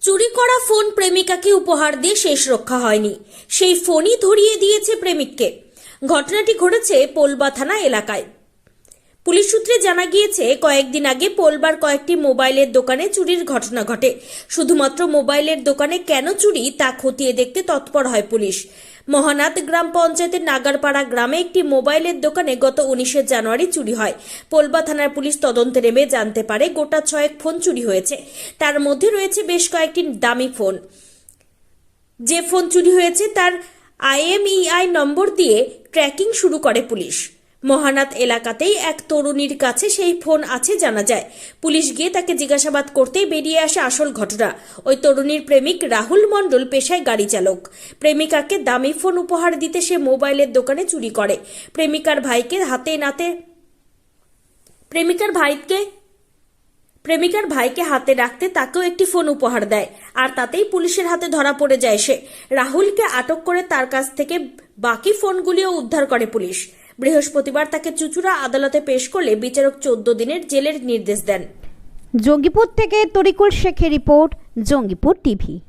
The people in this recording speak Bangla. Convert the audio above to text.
চুরি করা ফোন প্রেমিকাকে উপহার দিয়ে শেষ রক্ষা হয়নি। সেই ফোনই ধরিয়ে দিয়েছে প্রেমিককে। ঘটনাটি ঘটেছে পোলবা থানা এলাকায়। পুলিশ সূত্রে জানা গিয়েছে, কয়েকদিন আগে পোলবার কয়েকটি মোবাইলের দোকানে চুরির ঘটনা ঘটে। শুধুমাত্র মোবাইলের দোকানে কেন চুরি, তা খতিয়ে দেখতে তৎপর হয় পুলিশ। মহানাথ গ্রাম পঞ্চায়েতের নাগারপাড়া গ্রামে একটি মোবাইলের দোকানে গত উনিশে জানুয়ারি চুরি হয়। পোলবা থানার পুলিশ তদন্তে নেমে জানতে পারে, গোটা ছয়েক ফোন চুরি হয়েছে। তার মধ্যে রয়েছে বেশ কয়েকটি দামি ফোন। যে ফোন চুরি হয়েছে, তার আইএমইআই নম্বর দিয়ে ট্র্যাকিং শুরু করে পুলিশ। মহানাথ এলাকাতেই এক তরুণীর কাছে সেই ফোন আছে জানা যায়। পুলিশ গিয়ে তাকে জিজ্ঞাসাবাদ করতেই বেরিয়ে আসে আসল ঘটনা। ওই তরুণীর প্রেমিক রাহুল মণ্ডল পেশায় গাড়ি চালক। প্রেমিকাকে দামি ফোন উপহার দিতে সে মোবাইলের দোকানে চুরি করে। প্রেমিকার ভাইকে হাতে নাতে প্রেমিকার ভাইকে প্রেমিকার ভাইকে হাতে রাখতে তাকেও একটি ফোন উপহার দেয়। আর তাতেই পুলিশের হাতে ধরা পড়ে যায় সে। রাহুলকে আটক করে তার কাছ থেকে বাকি ফোনগুলিও উদ্ধার করে পুলিশ। বৃহস্পতিবার তাকে চুচুড়া আদালতে পেশ করলে বিচারক চোদ্দ দিনের জেলের নির্দেশ দেন। জঙ্গিপুর থেকে তরিকুল শেখের রিপোর্ট, জঙ্গিপুর টিভি।